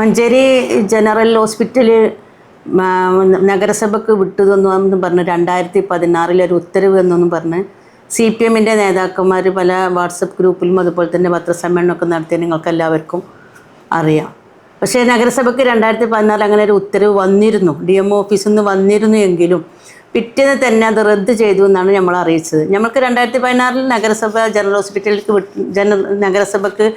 Manjeri general hospital നഗരസഭക്ക് വിട്ടതെന്നു പറഞ്ഞ് രണ്ടായിരത്തി പതിനാറിലൊരു ഉത്തരവ് എന്നൊന്നും പറഞ്ഞ് സി പി എമ്മിന്റെ നേതാക്കന്മാർ പല വാട്സപ്പ് ഗ്രൂപ്പിലും അതുപോലെ തന്നെ പത്രസമ്മേളനമൊക്കെ നടത്തിയ നിങ്ങൾക്ക് എല്ലാവർക്കും അറിയാം. പക്ഷേ നഗരസഭയ്ക്ക് രണ്ടായിരത്തി പതിനാറിൽ അങ്ങനെ ഒരു ഉത്തരവ് വന്നിരുന്നു. ഡി എം ഓഫീസിൽ നിന്ന് വന്നിരുന്നു എങ്കിലും പിറ്റേന്ന് തന്നെ അത് റദ്ദ് ചെയ്തു എന്നാണ് നമ്മൾ അറിയിച്ചത്. നമ്മൾക്ക് രണ്ടായിരത്തി പതിനാറിൽ നഗരസഭ ജനറൽ ഹോസ്പിറ്റലിലേക്ക് വിട്ട് ജനറൽ നഗരസഭയ്ക്ക്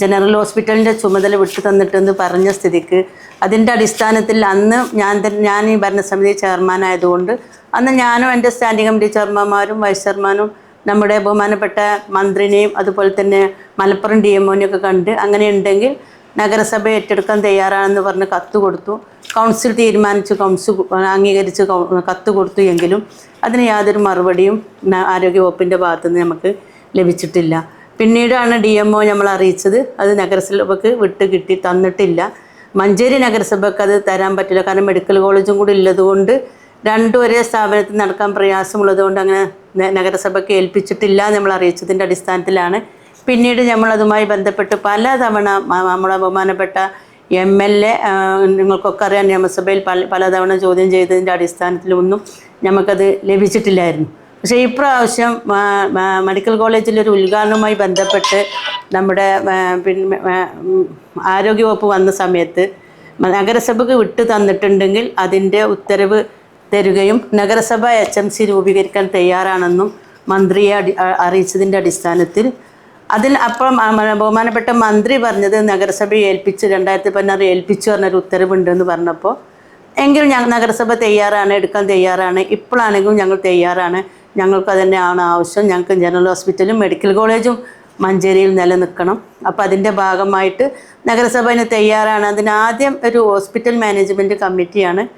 ജനറൽ ഹോസ്പിറ്റലിന്റെ ചുമതല വിട്ടു തന്നിട്ടെന്ന് പറഞ്ഞ സ്ഥിതിക്ക് അതിന്റെ അടിസ്ഥാനത്തിൽ അന്ന് ഞാൻ ഞാൻ ഈ ഭരണസമിതി ചെയർമാനായതുകൊണ്ട് അന്ന് ഞാനും എന്റെ സ്റ്റാൻഡിംഗ് കമ്മിറ്റി ചെയർമാന്മാരും വൈസ് ചെയർമാനും നമ്മുടെ ബഹുമാനപ്പെട്ട മന്ത്രിനെയും അതുപോലെ തന്നെ മലപ്പുറം ഡി ഒക്കെ കണ്ട് അങ്ങനെ ഉണ്ടെങ്കിൽ നഗരസഭ ഏറ്റെടുക്കാൻ തയ്യാറാണെന്ന് പറഞ്ഞ് കത്ത് കൊടുത്തു. കൗൺസിൽ തീരുമാനിച്ച് കൗൺസിൽ അംഗീകരിച്ച് കത്ത് കൊടുത്തു എങ്കിലും അതിന് യാതൊരു മറുപടിയും ആരോഗ്യ ആരോഗ്യവകുപ്പിന്റെ ഭാഗത്തുനിന്ന് നമുക്ക് ലഭിച്ചിട്ടില്ല. പിന്നീടാണ് ഡി എം ഒ നമ്മൾ അറിയിച്ചത്. അത് നഗരസഭയ്ക്ക് വിട്ട് കിട്ടി തന്നിട്ടില്ല. മഞ്ചേരി നഗരസഭയ്ക്ക് അത് തരാൻ പറ്റില്ല. കാരണം മെഡിക്കൽ കോളേജും കൂടി ഉള്ളതുകൊണ്ട് രണ്ടും ഒരേ സ്ഥാപനത്തിൽ നടക്കാൻ പ്രയാസമുള്ളതുകൊണ്ട് അങ്ങനെ നഗരസഭയ്ക്ക് ഏൽപ്പിച്ചിട്ടില്ല നമ്മൾ അറിയിച്ചതിന്റെ അടിസ്ഥാനത്തിലാണ്. പിന്നീട് നമ്മൾ അതുമായി ബന്ധപ്പെട്ട് പല തവണ നമ്മളെ ബഹുമാനപ്പെട്ട എം എൽ എ നിങ്ങൾക്കൊക്കെ അറിയാം നിയമസഭയിൽ പല പലതവണ ചോദ്യം ചെയ്തതിന്റെ അടിസ്ഥാനത്തിലൊന്നും നമുക്കത് ലഭിച്ചിട്ടില്ലായിരുന്നു. പക്ഷേ ഇപ്രാവശ്യം മെഡിക്കൽ കോളേജിലൊരു ഉദ്ഘാടനവുമായി ബന്ധപ്പെട്ട് നമ്മുടെ പിന്നെ ആരോഗ്യവകുപ്പ് വന്ന സമയത്ത് നഗരസഭയ്ക്ക് വിട്ടു തന്നിട്ടുണ്ടെങ്കിൽ അതിന്റെ ഉത്തരവ് തരുകയും നഗരസഭ എച്ച് എം സി രൂപീകരിക്കാൻ തയ്യാറാണെന്നും മന്ത്രിയെ അടി അറിയിച്ചതിന്റെ അടിസ്ഥാനത്തിൽ. അതിൽ അപ്പം ബഹുമാനപ്പെട്ട മന്ത്രി പറഞ്ഞത് നഗരസഭയെ ഏൽപ്പിച്ച് രണ്ടായിരത്തി പതിനാറ് ഏൽപ്പിച്ചു പറഞ്ഞൊരു ഉത്തരവുണ്ടെന്ന് പറഞ്ഞപ്പോൾ എങ്കിലും ഞങ്ങൾ നഗരസഭ തയ്യാറാണ് എടുക്കാൻ തയ്യാറാണ് ഇപ്പോഴാണെങ്കിലും ഞങ്ങൾ തയ്യാറാണ്. ഞങ്ങൾക്ക് തന്നെയാണ് ആവശ്യം. ഞങ്ങൾക്ക് ജനറൽ ഹോസ്പിറ്റലും മെഡിക്കൽ കോളേജും മഞ്ചേരിയിൽ നിലനിൽക്കണം. അപ്പോൾ അതിന്റെ ഭാഗമായിട്ട് നഗരസഭ അതിന് തയ്യാറാണ് അതിനാദ്യം ഒരു ഹോസ്പിറ്റൽ മാനേജ്മെന്റ് കമ്മിറ്റിയാണ്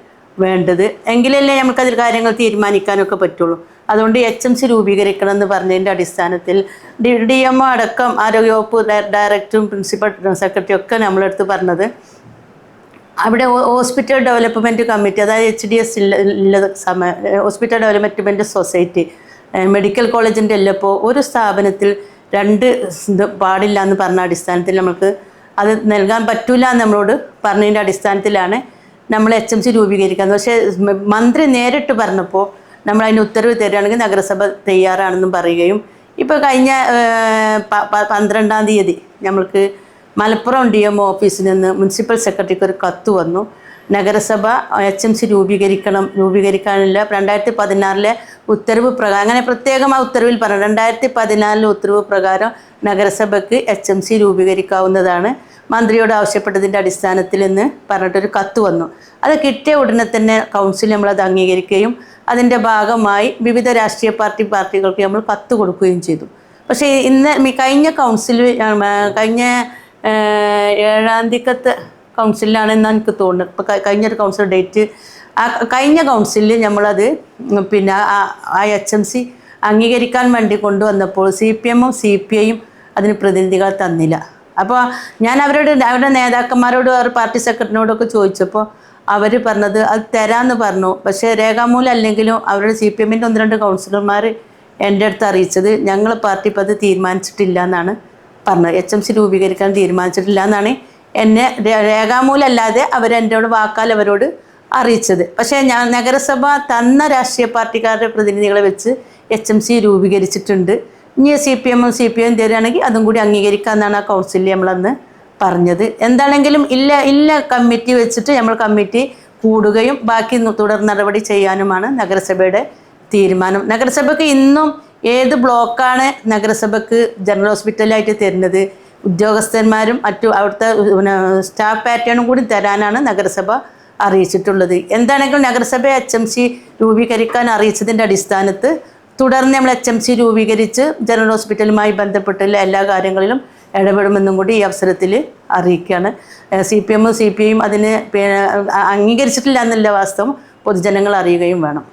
വേണ്ടത്. എങ്കിലല്ലേ നമുക്കതിൽ കാര്യങ്ങൾ തീരുമാനിക്കാനൊക്കെ പറ്റുള്ളൂ. അതുകൊണ്ട് എച്ച് എം സി രൂപീകരിക്കണം എന്ന് പറഞ്ഞതിന്റെ അടിസ്ഥാനത്തിൽ ഡി ഡി എം അടക്കം ആരോഗ്യവകുപ്പ് ഡയ- ഡയറക്ടറും പ്രിൻസിപ്പൽ സെക്രട്ടറിയും ഒക്കെ നമ്മളെടുത്ത് പറഞ്ഞത്. അവിടെ ഹോസ്പിറ്റൽ ഡെവലപ്മെന്റ് കമ്മിറ്റി അതായത് എച്ച് ഡി എസ് ഇല്ല ഇല്ല സമയ ഹോസ്പിറ്റൽ ഡെവലപ്മെന്റ് സൊസൈറ്റി മെഡിക്കൽ കോളേജിന്റെ എല്ലപ്പോൾ ഒരു സ്ഥാപനത്തിൽ രണ്ട് ഇത് പാടില്ല എന്ന് പറഞ്ഞ അടിസ്ഥാനത്തിൽ നമുക്ക് അത് നൽകാൻ പറ്റൂല എന്ന് നമ്മളോട് പറഞ്ഞതിന്റെ അടിസ്ഥാനത്തിലാണ് നമ്മൾ എച്ച് എം സി രൂപീകരിക്കുന്നത്. പക്ഷേ മന്ത്രി നേരിട്ട് പറഞ്ഞപ്പോൾ നമ്മൾ അതിന് ഉത്തരവ് തരികയാണെങ്കിൽ നഗരസഭ തയ്യാറാണെന്നും പറയുകയും ഇപ്പോൾ കഴിഞ്ഞ പന്ത്രണ്ടാം തീയതി നമ്മൾക്ക് മലപ്പുറം ഡി എം ഓഫീസിൽ നിന്ന് മുനിസിപ്പൽ സെക്രട്ടറിക്ക് ഒരു കത്ത് വന്നു. നഗരസഭ എച്ച് എം സി രൂപീകരിക്കണം രൂപീകരിക്കാനില്ല. രണ്ടായിരത്തി പതിനാറിലെ ഉത്തരവ് പ്രകാരം അങ്ങനെ പ്രത്യേകം ആ ഉത്തരവിൽ പറഞ്ഞു. രണ്ടായിരത്തി പതിനാലിലെ ഉത്തരവ് പ്രകാരം നഗരസഭയ്ക്ക് എച്ച് എം സി രൂപീകരിക്കാവുന്നതാണ്. മന്ത്രിയോട് ആവശ്യപ്പെട്ടതിന്റെ അടിസ്ഥാനത്തിൽ എന്ന് പറഞ്ഞിട്ടൊരു കത്ത് വന്നു. അത് കിട്ടിയ ഉടനെ തന്നെ കൗൺസിൽ നമ്മളത് അംഗീകരിക്കുകയും അതിന്റെ ഭാഗമായി വിവിധ രാഷ്ട്രീയ പാർട്ടി പാർട്ടികൾക്ക് നമ്മൾ കത്ത് കൊടുക്കുകയും ചെയ്തു. പക്ഷേ ഇന്ന് കഴിഞ്ഞ കൗൺസിൽ കഴിഞ്ഞ ഏഴാം തീയതിക്കത്തെ കൗൺസിലാണെന്നാണ് എനിക്ക് തോന്നുന്നത്. കഴിഞ്ഞ ഒരു കൗൺസിൽ ഡേറ്റ്. ആ കഴിഞ്ഞ കൗൺസിലിൽ നമ്മളത് പിന്നെ ആ- എച്ച് എം സി അംഗീകരിക്കാൻ വേണ്ടി കൊണ്ടുവന്നപ്പോൾ സി പി എമ്മും സി പി ഐയും അതിന് പ്രതിനിധികൾ തന്നില്ല. അപ്പോൾ ഞാൻ അവരോട് അവരുടെ നേതാക്കന്മാരോട് അവർ പാർട്ടി സെക്രട്ടറിനോടൊക്കെ ചോദിച്ചപ്പോൾ അവർ പറഞ്ഞത് അത് തരാമെന്ന് പറഞ്ഞു. പക്ഷേ രേഖാമൂലം അല്ലെങ്കിലും അവരുടെ സി പി എമ്മിന്റെ ഒന്ന് രണ്ട് കൗൺസിലർമാർ എന്റെ അടുത്ത് അറിയിച്ചത് ഞങ്ങൾ പാർട്ടി ഇപ്പോൾ അത് തീരുമാനിച്ചിട്ടില്ല എന്നാണ് പറഞ്ഞത്. എച്ച് എം സി രൂപീകരിക്കാൻ തീരുമാനിച്ചിട്ടില്ല എന്നാണ് എന്നെ രേഖാമൂലല്ലാതെ അവരെന്നോട് വാക്കാൽ അവരോട് അറിയിച്ചത്. പക്ഷേ ഞാൻ നഗരസഭ തന്ന രാഷ്ട്രീയ പാർട്ടിക്കാരുടെ പ്രതിനിധികളെ വെച്ച് എച്ച് എം സി രൂപീകരിച്ചിട്ടുണ്ട്. ഇനി സി പി എമ്മും സി പി എം തരികയാണെങ്കിൽ അതും കൂടി അംഗീകരിക്കാമെന്നാണ് ആ കൗൺസിലിൽ നമ്മളന്ന് പറഞ്ഞത്. എന്താണെങ്കിലും ഇല്ല ഇല്ല കമ്മിറ്റി വെച്ചിട്ട് നമ്മൾ കമ്മിറ്റി കൂടുകയും ബാക്കി തുടർ നടപടി ചെയ്യാനുമാണ് നഗരസഭയുടെ തീരുമാനം. നഗരസഭയ്ക്ക് ഇന്നും ഏത് ബ്ലോക്കാണ് നഗരസഭയ്ക്ക് ജനറൽ ഹോസ്പിറ്റലായിട്ട് തരുന്നത്? ഉദ്യോഗസ്ഥന്മാരും മറ്റു അവിടുത്തെ പിന്നെ സ്റ്റാഫ് പാറ്റേണും കൂടി തരാനാണ് നഗരസഭ അറിയിച്ചിട്ടുള്ളത്. എന്താണെങ്കിലും നഗരസഭ എച്ച് എം സി രൂപീകരിക്കാൻ അറിയിച്ചതിന്റെ അടിസ്ഥാനത്ത് തുടർന്ന് നമ്മൾ എച്ച് എം സി രൂപീകരിച്ച് ജനറൽ ഹോസ്പിറ്റലുമായി ബന്ധപ്പെട്ടുള്ള എല്ലാ കാര്യങ്ങളിലും ഇടപെടുമെന്നും കൂടി ഈ അവസരത്തിൽ അറിയിക്കുകയാണ്. സി പി എമ്മും സി പി ഐയും അതിന് അംഗീകരിച്ചിട്ടില്ല എന്നുള്ള വാസ്തവം പൊതുജനങ്ങൾ അറിയുകയും വേണം.